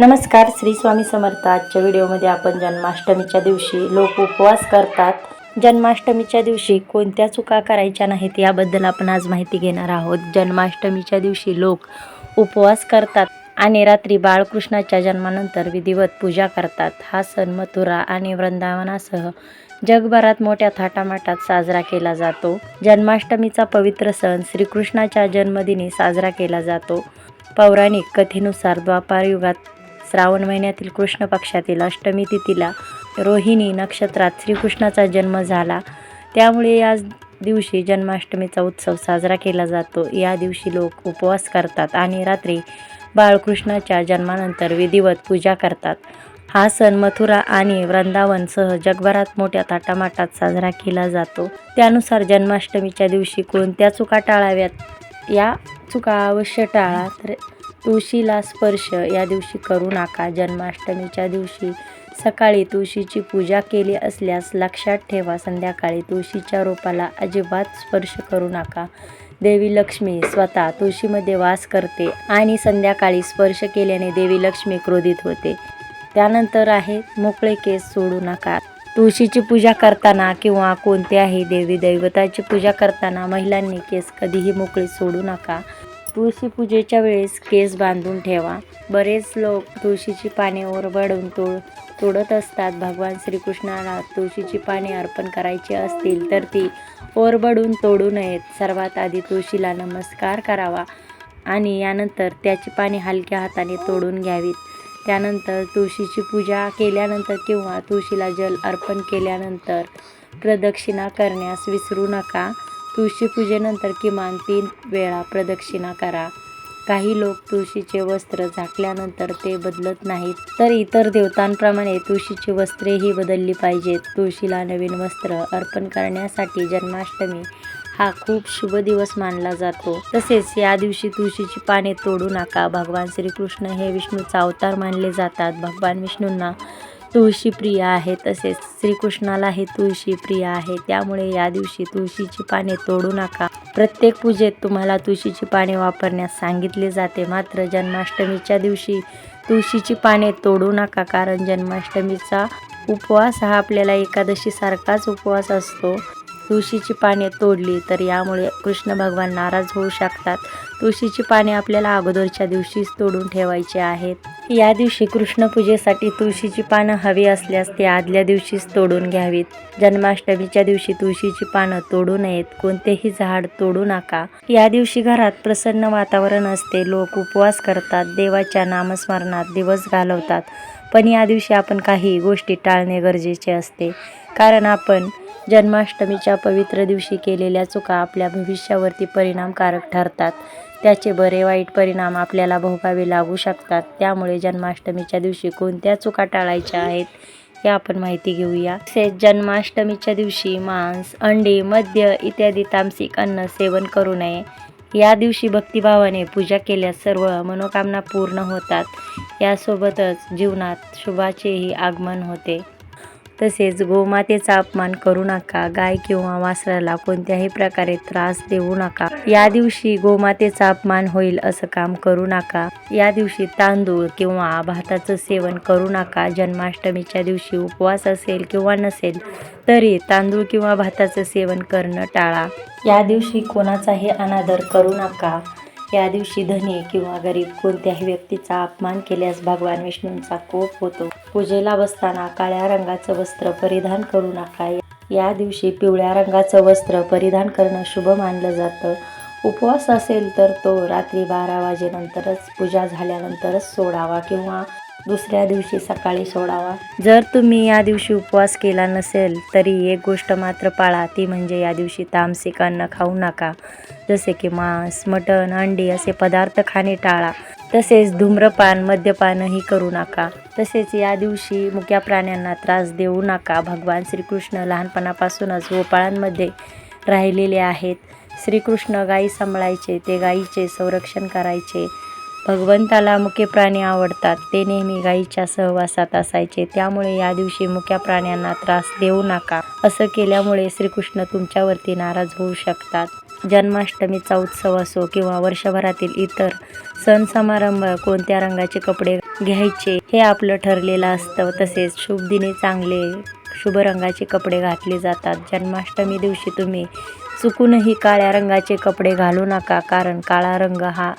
नमस्कार श्री स्वामी समर्थ. आजच्या व्हिडिओमध्ये आपण जन्माष्टमीच्या दिवशी लोक उपवास करतात. जन्माष्टमीच्या दिवशी कोणत्या चुका करायच्या नाहीत याबद्दल आपण आज माहिती घेणार आहोत. जन्माष्टमीच्या दिवशी लोक उपवास करतात आणि रात्री बाळकृष्णाच्या जन्मानंतर विधिवत पूजा करतात. हा सण मथुरा आणि वृंदावनासह जगभरात मोठ्या थाटामाटात साजरा केला जातो. जन्माष्टमीचा पवित्र सण श्रीकृष्णाच्या जन्मदिनी साजरा केला जातो. पौराणिक कथेनुसार द्वापार युगात श्रावण महिन्यातील कृष्ण पक्षातील अष्टमी तिथीला रोहिणी नक्षत्रात श्रीकृष्णाचा जन्म झाला. त्यामुळे या दिवशी जन्माष्टमीचा उत्सव साजरा केला जातो. या दिवशी लोक उपवास करतात आणि रात्री बाळकृष्णाच्या जन्मानंतर विधिवत पूजा करतात. हा सण मथुरा आणि वृंदावनसह जगभरात मोठ्या थाटामाटात साजरा केला जातो. त्यानुसार जन्माष्टमीच्या दिवशी कोणत्या चुका टाळाव्यात? या चुका अवश्य टाळा. तर तुळशीला स्पर्श. या दिवशी करू नका जन्माष्टमीच्या दिवशी? सकाळी तुळशीची पूजा केली असल्यास लक्षात ठेवा संध्याकाळी तुळशीच्या रोपाला अजिबात स्पर्श करू नका. देवी लक्ष्मी स्वतः तुळशीमध्ये वास करते आणि संध्याकाळी स्पर्श केल्याने देवी लक्ष्मी क्रोधित होते. त्यानंतर आहे मोकळे केस सोडू नका. तुळशीची पूजा करताना किंवा कोणत्याही देवी दैवताची पूजा करताना महिलांनी केस कधीही मोकळे सोडू नका. तुळशी पूजेच्या वेळेस केस बांधून ठेवा. बरेच लोक तुळशीची पाने ओरबडून तोड तोडत असतात. भगवान श्रीकृष्णाला तुळशीची पाने अर्पण करायची असतील तर ती ओरबडून तोडू नयेत. सर्वात आधी तुळशीला नमस्कार करावा आणि यानंतर त्याची पाने हलक्या हाताने तोडून घ्यावीत. त्यानंतर तुळशीची पूजा केल्यानंतर किंवा तुळशीला जल अर्पण केल्यानंतर प्रदक्षिणा करण्यास विसरू नका. तुळशीपूजेनंतर किमान तीन वेळा प्रदक्षिणा करा. काही लोक तुळशीचे वस्त्र झाकल्यानंतर ते बदलत नाहीत तर इतर देवतांप्रमाणे तुळशीची वस्त्रेही बदलली पाहिजेत. तुळशीला नवीन वस्त्र अर्पण करण्यासाठी जन्माष्टमी हा खूप शुभ दिवस मानला जातो. तसेच या दिवशी तुळशीची पाने तोडू नका. भगवान श्रीकृष्ण हे विष्णूचा अवतार मानले जातात. भगवान विष्णूंना तुळशी प्रिय आहे तसेच श्रीकृष्णालाही तुळशी प्रिय आहे. त्यामुळे या दिवशी तुळशीची पाने तोडू नका. प्रत्येक पूजेत तुम्हाला तुळशीची पाने वापरण्यास सांगितले जाते. मात्र जन्माष्टमीच्या दिवशी तुळशीची पाने तोडू नका कारण जन्माष्टमीचा उपवास हा आपल्याला एकादशीसारखाच उपवास असतो. तुळशीची पाने तोडली तर यामुळे कृष्ण भगवान नाराज होऊ शकतात. तुळशीची पाने आपल्याला अगोदरच्या दिवशीच तोडून ठेवायची आहेत. या दिवशी कृष्णपूजेसाठी तुळशीची पानं हवी असल्यास ती आदल्या दिवशीच तोडून घ्यावीत. जन्माष्टमीच्या दिवशी तुळशीची पानं तोडू नयेत. कोणतेही झाड तोडू नका. या दिवशी घरात प्रसन्न वातावरण असते. लोक उपवास करतात. देवाच्या नामस्मरणात दिवस घालवतात. पण या दिवशी आपण काही गोष्टी टाळणे गरजेचे असते. कारण आपण जन्माष्टमीच्या पवित्र दिवशी केलेल्या चुका आपल्या भविष्यावरती परिणामकारक ठरतात. त्याचे बरे वाईट परिणाम आपल्याला भोगावे लागू शकतात. त्यामुळे जन्माष्टमीच्या दिवशी कोणत्या चुका टाळायच्या आहेत हे आपण माहिती घेऊया. तसेच जन्माष्टमीच्या दिवशी मांस अंडी मद्य इत्यादी तामसिक अन्न सेवन करू नये. या दिवशी भक्तिभावाने पूजा केल्यास सर्व मनोकामना पूर्ण होतात. यासोबतच जीवनात शुभाचेही आगमन होते. तसेच गोमातेचा अपमान करू नका गाय किंवा वासराला कोणत्याही प्रकारे त्रास देऊ नका. या दिवशी गोमातेचा अपमान होईल असं काम करू नका. या दिवशी तांदूळ किंवा भाताचं सेवन करू नका. जन्माष्टमीच्या दिवशी उपवास असेल किंवा नसेल तरी तांदूळ किंवा भाताचं सेवन करणं टाळा. या दिवशी कोणाचाही अनादर करू नका. या दिवशी धनी किंवा गरीब कोणत्याही व्यक्तीचा अपमान केल्यास भगवान विष्णूंचा कोप होतो. पूजेला बसताना काळ्या रंगाचं वस्त्र परिधान करू नका. या दिवशी पिवळ्या रंगाचं वस्त्र परिधान करणं शुभ मानलं जातं. उपवास असेल तर तो रात्री बारा वाजेनंतरच पूजा झाल्यानंतरच सोडावा किंवा दुसऱ्या दिवशी सकाळी सोडावा. जर तुम्ही या दिवशी उपवास केला नसेल तरी एक गोष्ट मात्र पाळा ती म्हणजे या दिवशी तामसिक अन्न खाऊ नका. जसे की मांस मटण अंडी असे पदार्थ खाणे टाळा. तसेच धूम्रपान मद्यपानही करू नका. तसेच या दिवशी मुक्या प्राण्यांना त्रास देऊ नका. भगवान श्रीकृष्ण लहानपणापासूनच गोपाळांमध्ये राहिलेले आहेत. श्रीकृष्ण गाई सांभाळायचे ते गाईचे संरक्षण करायचे. भगवंताला मुके प्राणी आवडतात ते नेहमी गाईच्या सहवासात असायचे. त्यामुळे या दिवशी मुक्या प्राण्यांना त्रास देऊ नका. असं केल्यामुळे श्रीकृष्ण तुमच्यावरती नाराज होऊ शकतात. जन्माष्टमीचा उत्सव असो किंवा वर्षभरातील इतर सण समारंभ कोणत्या रंगाचे कपडे घ्यायचे हे आपलं ठरलेलं असतं. तसेच शुभ दिनी चांगले शुभ रंगाचे कपडे घातले जातात. जन्माष्टमी दिवशी तुम्ही चुकूनही काळ्या रंगाचे कपडे घालू नका कारण काळा रंग हा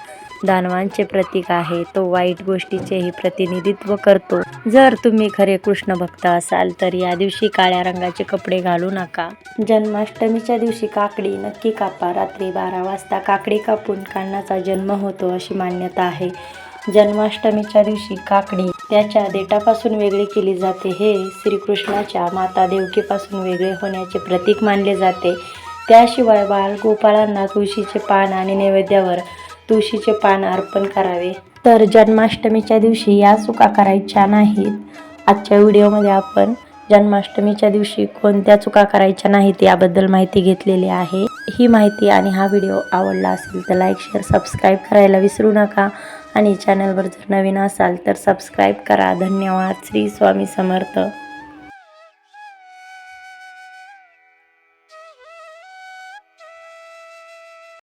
दानवांचे प्रतीक आहे. तो वाईट गोष्टीचेही प्रतिनिधित्व करतो. जर तुम्ही खरे कृष्ण भक्त असाल तर या दिवशी काळ्या रंगाचे कपडे घालू नका. जन्माष्टमीच्या दिवशी काकडी नक्की कापा. रात्री बारा वाजता काकडी कापून कान्हाचा जन्म होतो अशी मान्यता आहे. जन्माष्टमीच्या दिवशी काकडी त्याच्या देठापासून वेगळी केली जाते. हे श्रीकृष्णाच्या माता देवकीपासून वेगळे होण्याचे प्रतीक मानले जाते. त्याशिवाय बालगोपाळांना तुळशीचे पान आणि नैवेद्यावर तुळशीचे पान अर्पण करावे. तर जन्माष्टमीच्या दिवशी या चुका करायच्या नाहीत. आजच्या व्हिडिओमध्ये आपण जन्माष्टमीच्या दिवशी कोणत्या चुका करायच्या नाहीत याबद्दल माहिती घेतलेली आहे. ही माहिती आणि हा व्हिडिओ आवडला असेल तर लाईक शेअर सबस्क्राईब करायला विसरू नका. आणि चॅनलवर जर नवीन असाल तर सबस्क्राईब करा. धन्यवाद. श्री स्वामी समर्थ.